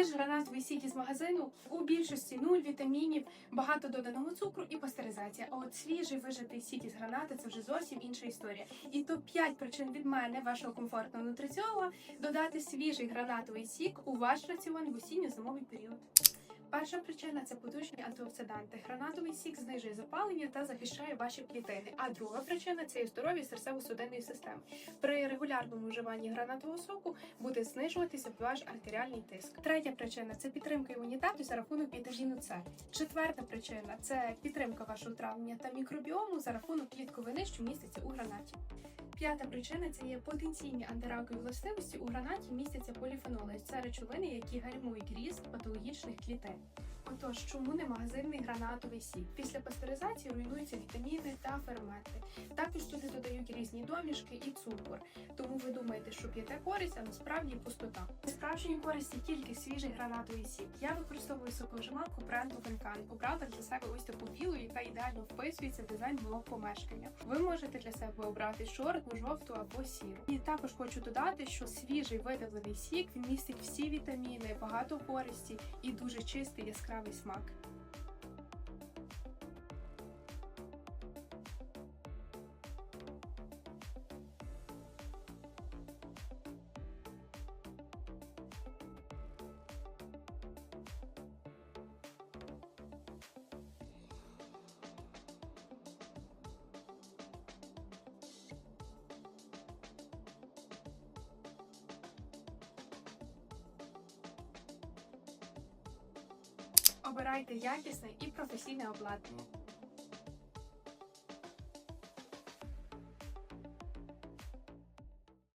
Є ж гранатовий сік із магазину у більшості нуль вітамінів, багато доданого цукру і пастеризація. А от свіжий вижатий сік із гранати це вже зовсім інша історія. І то 5 причин від мене, вашого комфортного нутриціолога, додати свіжий гранатовий сік у ваш раціон в осінньо-зимовий період. Перша причина це потужні антиоксиданти. Гранатовий сік знижує запалення та захищає ваші клітини. А друга причина це і здоров'я серцево-судинної системи. При регулярному вживанні гранатового соку буде знижуватися ваш артеріальний тиск. Третя причина це підтримка імунітету за рахунок вітаміну С. Четверта причина це підтримка вашого травлення та мікробіому за рахунок клітковини, що міститься у гранаті. П'ята причина це є потенційні антиракові властивості. У гранаті містяться поліфеноли. Це речовини, які гальмують ріст патологічних клітин. Отож, чому не магазинний гранатовий сік? Після пастеризації руйнуються вітаміни та ферменти. Також туди додають різні домішки і цукор. Тому ви думаєте, що п'єте користь, а насправді пустота. Справжньої користі тільки свіжий гранатовий сік. Я використовую соковижималку бренду Венкан. Обрала для себе ось таку білу, яка ідеально вписується в дизайн мого помешкання. Ви можете для себе обрати чорну, жовту або сіру. І також хочу додати, що свіжий видавлений сік він містить всі вітаміни, багато користі і дуже чистий яскравий wie ich es mag. Обирайте якісне і професійне обладнання.